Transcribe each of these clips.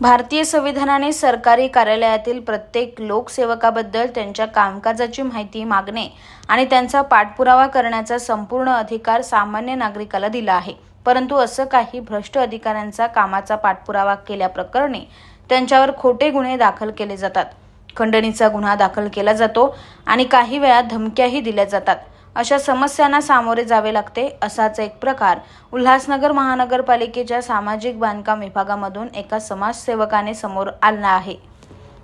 भारतीय संविधानाने सरकारी कार्यालयातील प्रत्येक लोकसेवकाबद्दल त्यांच्या कामकाजाची माहिती मागणे आणि त्यांचा पाठपुरावा करण्याचा संपूर्ण अधिकार सामान्य नागरिकाला दिला आहे. परंतु असं काही भ्रष्ट अधिकाऱ्यांचा कामाचा पाठपुरावा केल्याप्रकरणी त्यांच्यावर खोटे गुन्हे दाखल केले जातात. खंडणीचा गुन्हा दाखल केला जातो आणि काही वेळा धमक्याही दिल्या जातात. अशा समस्यांना सामोरे जावे लागते असाच एक प्रकार उल्हासनगर महानगरपालिकेच्या सामाजिक बांधकाम विभागामधून एका समाजसेवकाने समोर आणला आहे.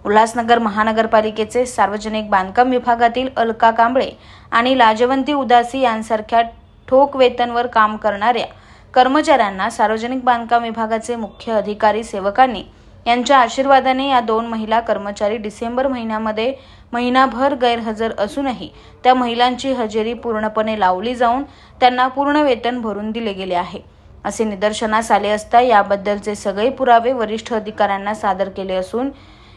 उल्हासनगर महानगरपालिकेचे सार्वजनिक बांधकाम विभागातील अलका कांबळे आणि लाजवंती उदासी यांसारख्या ठोक वेतनवर काम करणाऱ्या कर्मचाऱ्यांना सार्वजनिक बांधकाम विभागाचे मुख्य अधिकारी सेवकांनी यांच्या आशीर्वादाने या दोन महिला कर्मचारी डिसेंबर महिन्यामध्ये महिनाभर गैरहजर असूनही त्या महिलांची हजेरी पूर्णपणे लावली जाऊन त्यांना पूर्ण वेतन भरून दिले गेले आहे. असे निदर्शनास आले असता याबद्दलचे सगळे पुरावे वरिष्ठ अधिकाऱ्यांना सादर केले असून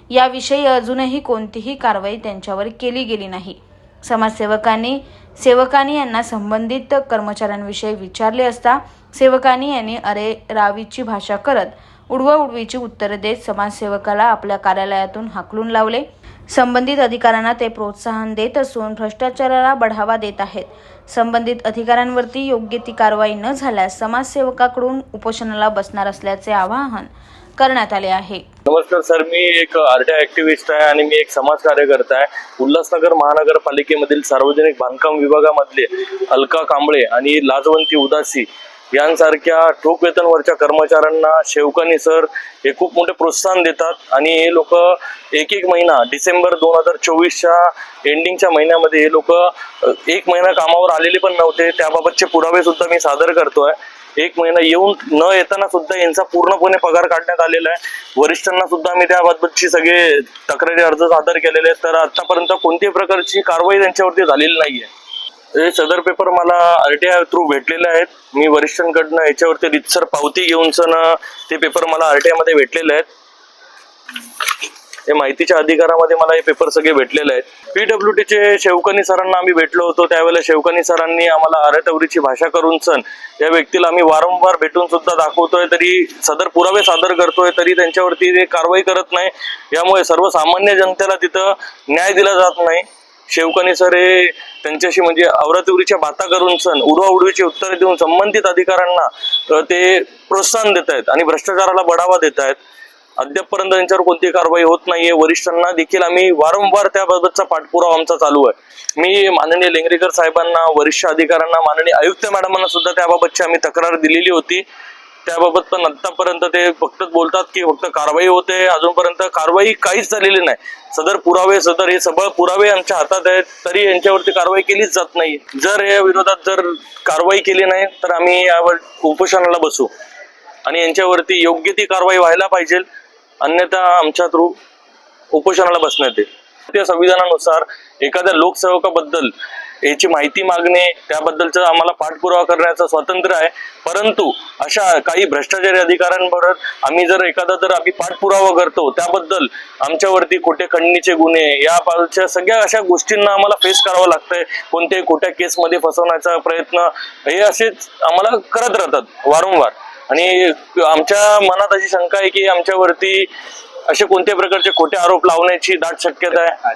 याविषयी अजूनही कोणतीही कारवाई त्यांच्यावर केली गेली नाही. समाजसेवकांनी सेवकांनी यांना संबंधित कर्मचाऱ्यांविषयी विचारले असता सेवकांनी यांनी अरे रावीची भाषा करत उडवाउडवीची उत्तरे देत समाजसेवकाला आपल्या कार्यालयातून हाकलून लावले. संबंधित अधिकाऱ्यांना ते प्रोत्साहन देत असून भ्रष्टाचाराला बढावा देत आहेत. संबंधित अधिकाऱ्यांवरती योग्य ती कारवाई न झाल्यास समाजसेवकाकडून उपोषणाला बसणार असल्याचे आवाहन करण्यात आले आहे. नमस्कार सर मी एक आरटीआय ऍक्टिव्हिस्ट आहे आणि मी एक समाज कार्यकर्ता आहे. उल्हासनगर महानगरपालिकेमधील सार्वजनिक बांधकाम विभागामधले अलका कांबळे आणि लाजवंती उदासी यांसारख्या ठोक वेतनवरच्या कर्मचाऱ्यांना शेवकानी सर हे खूप मोठे प्रोत्साहन देतात. आणि हे लोक एक एक महिना डिसेंबर दोन हजार चोवीसच्या एंडिंगच्या महिन्यामध्ये हे लोक एक महिना कामावर आलेले पण नव्हते. त्याबाबतचे पुरावे सुद्धा मी सादर करतोय. एक महिना येऊन न येताना सुद्धा यांचा पूर्णपणे पगार काढण्यात आलेला आहे. वरिष्ठांना सुद्धा मी त्याबाबतची सगळे तक्रारी अर्ज सादर केलेले आहेत. तर आतापर्यंत कोणत्याही प्रकारची कारवाई त्यांच्यावरती झालेली नाहीये. हे सदर पेपर मला आरटीआय थ्रू भेटलेले आहेत. मी वरिष्ठांकडनं याच्यावरती रितसर पावती घेऊन सण ते पेपर मला आरटीआयमध्ये भेटलेले आहेत. हे माहितीच्या अधिकारामध्ये मला हे पेपर सगळे भेटलेले आहेत. पीडब्ल्यू टीचे शेवकनी सरांना आम्ही भेटलो होतो. त्यावेळेला शेवकनी सरांनी आम्हाला आरटवरीची भाषा करून सण या व्यक्तीला आम्ही वारंवार भेटून सुद्धा दाखवतोय. तरी सदर पुरावे सादर करतोय तरी त्यांच्यावरती ते कारवाई करत नाही. यामुळे सर्वसामान्य जनतेला तिथं न्याय दिला जात नाही. शेवकाने सर हे त्यांच्याशी म्हणजे आवरातिवरीच्या बाता करून सण उडवाउडवीची उत्तरे देऊन संबंधित अधिकाऱ्यांना ते प्रोत्साहन देत आहेत आणि भ्रष्टाचाराला बढावा देत आहेत अद्यापपर्यंत त्यांच्यावर कोणती कारवाई होत नाहीये. वरिष्ठांना देखील आम्ही वारंवार त्याबाबतचा पाठपुरावा आमचा चालू आहे. मी माननीय लेंगरेकर साहेबांना वरिष्ठ अधिकाऱ्यांना माननीय आयुक्त मॅडमांना सुद्धा त्याबाबतची आम्ही तक्रार दिलेली होती. त्याबाबत पण आतापर्यंत ते फक्त बोलतात की फक्त कारवाई होते अजूनपर्यंत कारवाई काहीच झालेली नाही. सदर पुरावे सदर हे सबळ पुरावे आमच्या हातात आहेत तरी यांच्यावरती कारवाई केलीच जात नाही. जर या विरोधात जर कारवाई केली नाही तर आम्ही यावर उपोषणाला बसू. आणि यांच्यावरती योग्य ती कारवाई व्हायला पाहिजे. अन्यथा आमच्या थ्रू उपोषणाला बसण्यात येईल. त्या संविधानानुसार एखाद्या लोकसेवकाबद्दल याची माहिती मागणे त्याबद्दलचं आम्हाला पाठपुरावा करण्याचं स्वातंत्र्य आहे. परंतु अशा काही भ्रष्टाचारी अधिकाऱ्यांबरोबर आम्ही जर एखादा जर आम्ही पाठपुरावा करतो त्याबद्दल आमच्यावरती खोटे खंडणीचे गुन्हे याबाबतच्या सगळ्या अशा गोष्टींना आम्हाला फेस करावं लागतंय. कोणत्याही खोट्या केसमध्ये फसवण्याचा प्रयत्न हे असेच आम्हाला करत राहतात वारंवार. आणि आमच्या मनात अशी शंका आहे की आमच्यावरती असे कोणत्याही प्रकारचे खोटे आरोप लावण्याची दाट शक्यता आहे?